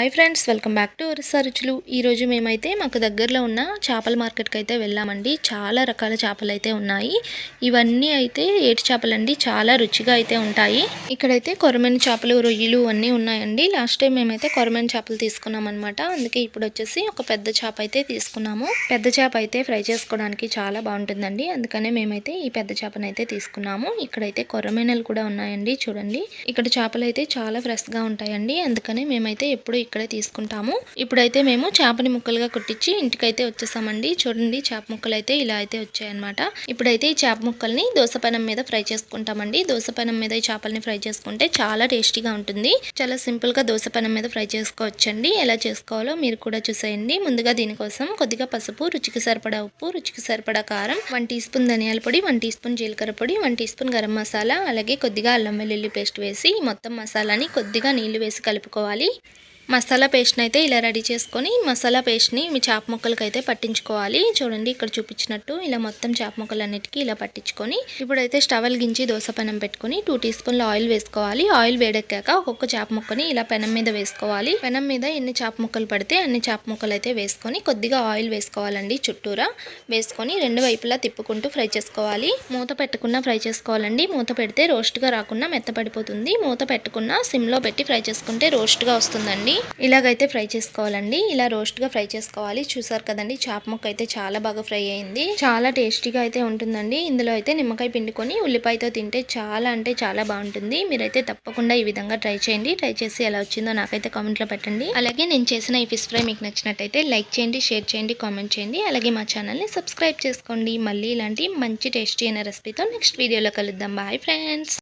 Hi friends welcome back to Orissa రుచులు ఈరోజు మేమైతే మాకు దగ్గరలో ఉన్న చేపల మార్కెట్కి అయితే వెళ్ళామండి. చాలా రకాల చేపలు అయితే ఉన్నాయి. ఇవన్నీ అయితే ఏటి చేపలండి? చాలా రుచిగా అయితే ఉంటాయి. ఇక్కడైతే కొరమైన చేపలు రొయ్యలు అన్నీ ఉన్నాయండి. లాస్ట్ టైం మేమైతే కొరమైన చేపలు తీసుకున్నాం అనమాట అందుకే ఇప్పుడు వచ్చేసి ఒక పెద్ద చేప అయితే తీసుకున్నాము. పెద్ద చేప అయితే ఫ్రై చేసుకోవడానికి చాలా బాగుంటుందండి. అందుకనే మేమైతే ఈ పెద్ద చేపను అయితే తీసుకున్నాము. ఇక్కడైతే కొరమైనలు కూడా ఉన్నాయండి. చూడండి. ఇక్కడ చేపలు అయితే చాలా ఫ్రెష్గా ఉంటాయండి. అందుకనే మేమైతే ఎప్పుడు ఇక్కడే తీసుకుంటాము. ఇప్పుడైతే మేము చేపని ముక్కలుగా కుట్టించి ఇంటికైతే వచ్చేసామండి. చూడండి చేప ముక్కలు అయితే ఇలా అయితే వచ్చాయన్నమాట. ఇప్పుడైతే ఈ చేప ముక్కల్ని దోసపనం మీద ఫ్రై చేసుకుంటామండి. దోసపనం మీద ఈ చేపల్ని ఫ్రై చేసుకుంటే చాలా టేస్టీగా ఉంటుంది. చాలా సింపుల్గా దోసపనం మీద ఫ్రై చేసుకోవచ్చండి. ఎలా చేసుకోవాలో మీరు కూడా చూసేయండి. ముందుగా దీనికోసం కొద్దిగా పసుపు రుచికి సరిపడా ఉప్పు రుచికి సరిపడా కారం వన్ టీ స్పూన్ ధనియాల పొడి వన్ టీ స్పూన్ జీలకర్ర పొడి one teaspoon garam masala అలాగే కొద్దిగా అల్లం వెల్లుల్లి పేస్ట్ వేసి మొత్తం మసాలాని కొద్దిగా నీళ్ళు వేసి కలుపుకోవాలి. మసాలా పేస్ట్ని అయితే ఇలా రెడీ చేసుకొని మసాలా పేస్ట్ని మీ చేప ముక్కలకి అయితే పట్టించుకోవాలి. చూడండి ఇక్కడ చూపించినట్టు ఇలా మొత్తం చేప ముక్కలన్నిటికీ ఇలా పట్టించుకొని ఇప్పుడైతే స్టవ్ గించి దోశ పెనం పెట్టుకొని టూ టీ స్పూన్ల ఆయిల్ వేసుకోవాలి. ఆయిల్ వేడెక్కాక ఒక్కొక్క చేప ముక్కని ఇలా పెనం మీద వేసుకోవాలి. పెనం మీద ఎన్ని చేప ముక్కలు పడితే అన్ని చేప ముక్కలు అయితే వేసుకొని కొద్దిగా ఆయిల్ వేసుకోవాలండి చుట్టూరా. వేసుకొని రెండు వైపులా తిప్పుకుంటూ ఫ్రై చేసుకోవాలి. మూత పెట్టకుండా ఫ్రై చేసుకోవాలండి. మూత పెడితే రోస్ట్గా రాకుండా మెత్తపడిపోతుంది. మూత పెట్టుకున్న సిమ్లో పెట్టి ఫ్రై చేసుకుంటే రోస్ట్గా వస్తుందండి. ఇలాగైతే ఫ్రై చేసుకోవాలండి. ఇలా రోస్ట్గా ఫ్రై చేసుకోవాలి. చూసారు కదండి చేప ముక్క అయితే చాలా బాగా ఫ్రై అయింది. చాలా టేస్టీగా అయితే ఉంటుందండి. ఇందులో అయితే నిమ్మకాయ పిండుకొని ఉల్లిపాయతో తింటే చాలా అంటే చాలా బాగుంటుంది. మీరైతే తప్పకుండా ఈ విధంగా ట్రై చేయండి. ట్రై చేసి ఎలా వచ్చిందో నాకైతే కామెంట్లో పెట్టండి. అలాగే నేను చేసిన ఈ ఫిష్ ఫ్రై మీకు నచ్చినట్టయితే లైక్ చేయండి షేర్ చేయండి కామెంట్ చేయండి. అలాగే మా ఛానల్ని సబ్స్క్రైబ్ చేసుకోండి. మళ్ళీ ఇలాంటి మంచి టేస్టీ అయిన రెసిపీతో నెక్స్ట్ వీడియోలో కలుద్దాం. Bye friends.